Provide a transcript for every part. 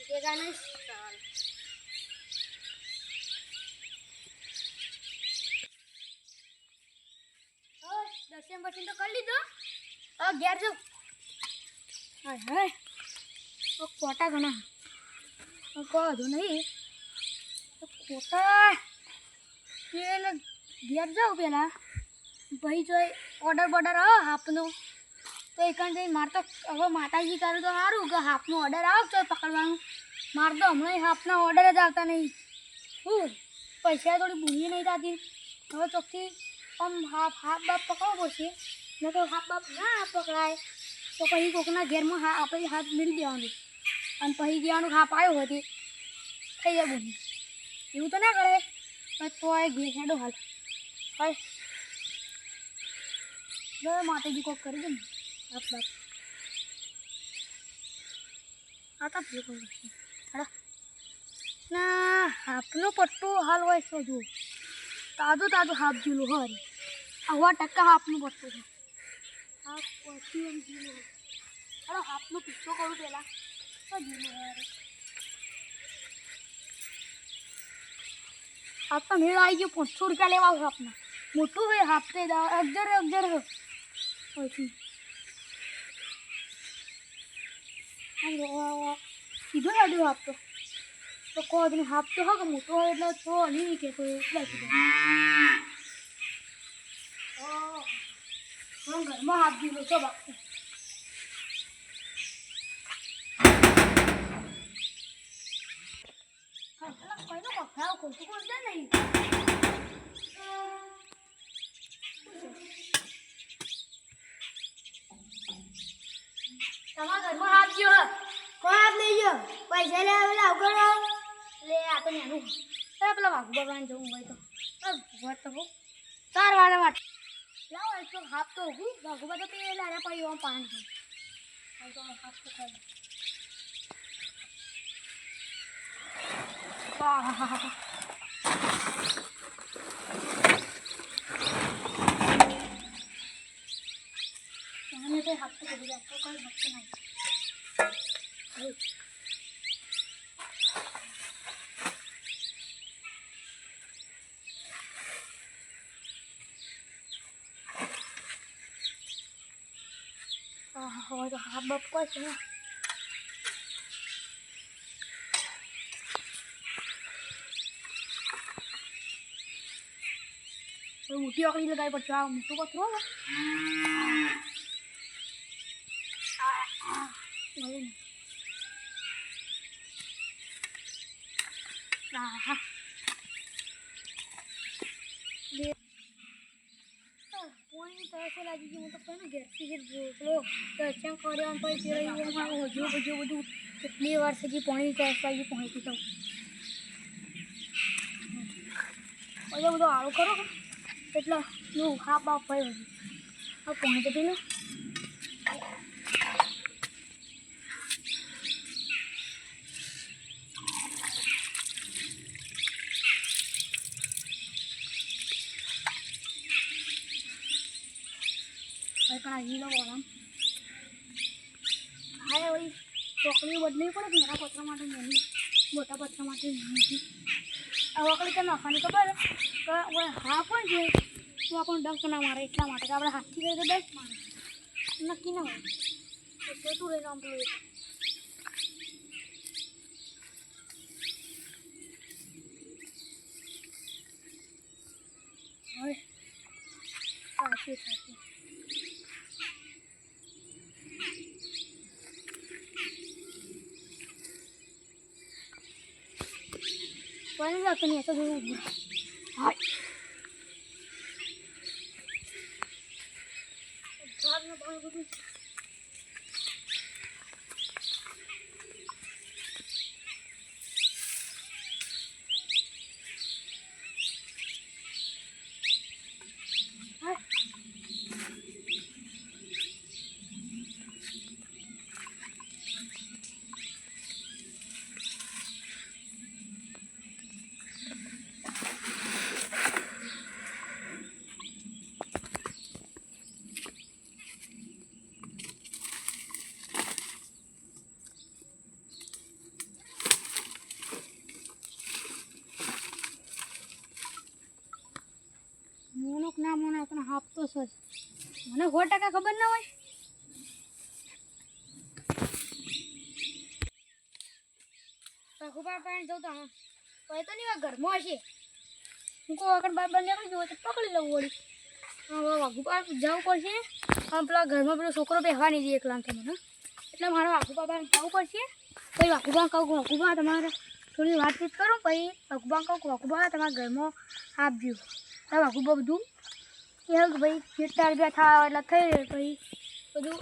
નહીં ચાલ દર્શન બર્શન તો કરી લીધો હવે હાય હાય તો ખોટા ઘણા કહો નહીં ખોટા પેલે ઘેર જાઉં પેલા ભાઈ જો ઓર્ડર બોર્ડર આવો હાફનો તો એકાંત જઈ મારે તો હવે માતાજી કરું તો સારું કે હાફનો ઓર્ડર આવો તો પકડવાનું. મારે તો હમણાં હાફના ઓર્ડર જ આવતા નહીં. શું પૈસા થોડી ભૂલી નહીં થતી હવે ચોખ્ખી આમ હાફ હાફ બાપ પકડવો પડશે. નહીં તો હાફ બાપ ના પકડાય. તો પછી કોકના ઘેરમાં હા, આપણે હાથ મેળવી દેવાનું. અને પછી દેવાનું હાફ આવ્યો હતી થઈ જાય બોલી એવું તો ના કરે. પણ તો આ ઘેર હેડો હાલ. હાય જો માતાજી કોક કરી દે ને. હાફ બાપ આ તો ભેગો હેડો. ના હાફનો પટ્ટું હાલ હોય છે જો. તાજું તાજું હાફ જીલું હોય આવા ટકા હાફનું પટ્ટો છે. હાફનો પીછો કરું પહેલાં તો જીલું મેળ આવી ગયો, પાંચસો રૂપિયા લેવા આવું હાફના મોટું હોય હાફ તે અગજર અગજર પછી. સીધો લાડ્યો હાફ તો તો કહો તમે હા કે મોટો હોય એટલે છો નહીં કે તો એટલા સીધા હું ઘરમાં હાફ દીધો છો બાપુ. નહીં. તમારા ઘરમાં હાથ ગયો હે? કોણ હાથ લઈ ગયો પૈસા લે આવે લાવ કરો લે આ તો નેનું એ, પેલા વાઘુ ભગવાન જવું હોય તો. વાત તો ચાર વાળે વાત. લાવો, એક તો હાથ તો ઉભું વાઘુ બધા તે લારે પડી આમ પાન. છે તો હાથ તો ખાઈ આહાહાહા. મને તો હાથ તો કરી જાય તો કોઈ ભક્ત નહીં. હવે તો હાથ બાપ છે. ને મોટી આકડી લગાવી પડશે. આ મોટું પથરો ને આ, આ, હવે ને. આહા. બે- હું મારું હજુ બધું કેટલી વાર સુધી પોણી તરસ લાગી પહોંચી જાઉં બધો બધું આવું કરો કેટલા? એટલે નું, હા, બાપ, ભાઈ, હજુ. આ પહોંચે પેલું. આ હીલો વાળા હા વળી ચોકડી બદલવી પડે કે મારા પત્ર માટે નાની, મોટા પથરા માટે નાની આ વકડી તો નાખવાની ખબર કે હવે હા પણ છે તો આપણને ડંક ના મારે એટલા માટે કે આપણે હાથથી તો ડંક મારે. નક્કી ના હોય. એટલે તું રહીને આમ પેલું હવે. સાચું রাখতে নিয়ে এসে ઓછો છો? મને સો ટકા ખબર ના હોય. પાસે જવું તો હા કોઈ તો નહીં ઘરમાં હશે. હું કહું આગળ બાર બાર નીકળી તો પકડી લઉં વળી. હા વાઘુબા જવું પડશે. આમ પેલા ઘરમાં પેલો છોકરો બેહવા નહીં દે એકલા મને. એટલે મારે વાઘુબા પાસે જવું પડશે. પછી વાઘુબા કહું વાઘુબા તમારે થોડી વાતચીત કરું, પછી વાઘુબા કહું વાઘુબા તમારા ઘરમાં આપજો. વાઘુબા બધું કે કે ભાઈ જેટલા રૂપિયા થવા એટલે થઈ રહે ભાઈ. બધું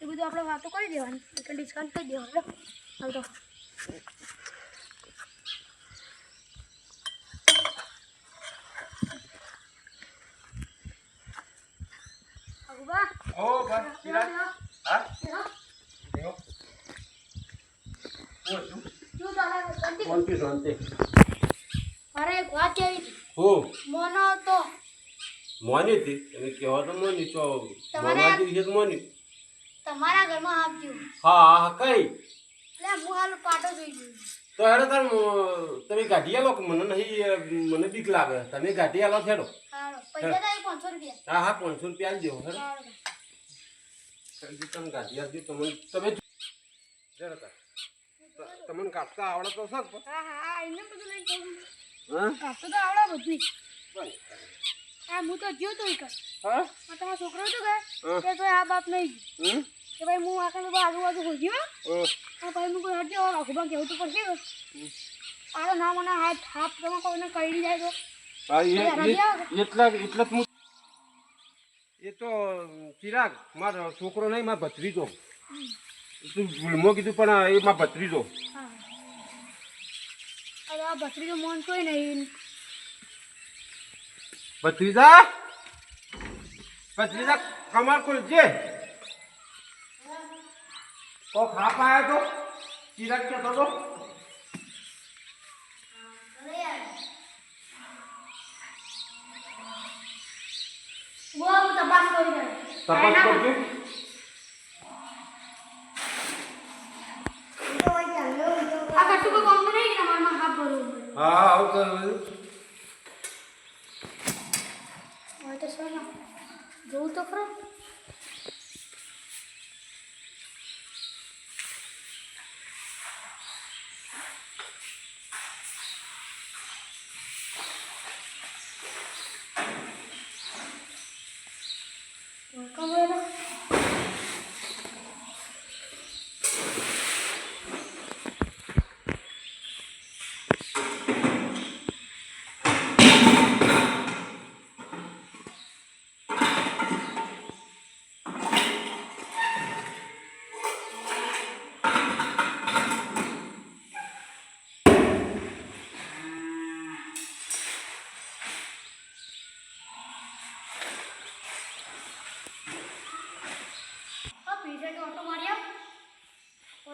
એ બધું આપણે વાતો કરી દેવાની. એટલે ડિસ્કાઉન્ટ કરી દેવાનું હાલ. તો. શાંતિ? શાંતિ શાંતિ. અરે એક વાત કેવી મોનો તો મોની હતી. તમે કહેવા તો મોની તો તમારે- મોના દિવસે તો મોની. તમારા ઘરમાં આપજો હા હા કઈ? એટલે હું હાલ પાટો જોઈ જોઈ તો હેડો તાર તમે ગાડી આલો કે મને નહીં મને બીક લાગે. તમે ગાડી આલો રૂપિયા. હા હા પાંચસો રૂપિયા દેવો હેડો. તમે ગાડી આપજો તમને તમે હેડો તાર. તમને કાપતા આવડે તો સર હા હા એને બધું લઈ જવું હા? કાપતો તો આવડે બધું. હા હું તો જ્યો તો કર હા? તમારો છોકરો તો કે કે તો આ બાપ નહીં હમ? કે ભાઈ હું આખા બધું આજુબાજુ ખોજ્યો હા. અને પછી હું કોઈ હટ્યો આખું કેવું તો પડશે? આરો ના મને હાથ હાથ તમે કોઈને કરી જાય તો. એટલા એટલા હું એ તો ચિરાગ મારો છોકરો નહીં મારો ભત્રીજો. તું ભૂલમો કીધું પણ એ મારો ભત્રીજો. ભત્રીજો મોન કોઈ નહીં. ભત્રીજા? ભત્રીજા કમર ખોલજે. કો ખા પાયા તો? ચિરાગ કહેતો તો? તપાસ કરી દે તપાસ કરજો. આ કશું કોઈ કામ નહીં કે તમારે હાથ ભરવું હા આવું કર હવે તો સર જોવું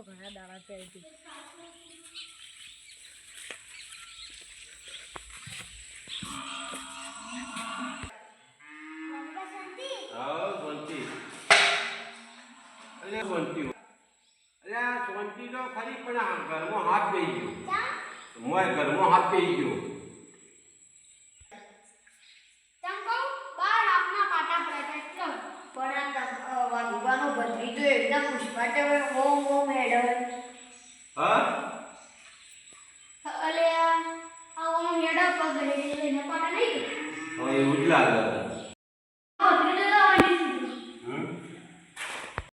તો ઘણા દાડા થઈ હતી ખરી પણ આ ઘરમાં હાથ પી ગયો. મોય ઘરમાં હાથ પી ગયો. ಇದು ಎಲ್ಲ ಪುಷ್ಪಾಟವೇ ಓಂ ಓಂ ಹೇಳು ಹಾ ಅಲ್ಲೇ ಆ ಓಂ ಹೇಳಪ್ಪ ಬೆಳಿಗ್ಗೆ ಏನಪ್ಪ ನನಗೆ ಹೌದು ಉಡ್ಲಾಗಲ್ಲ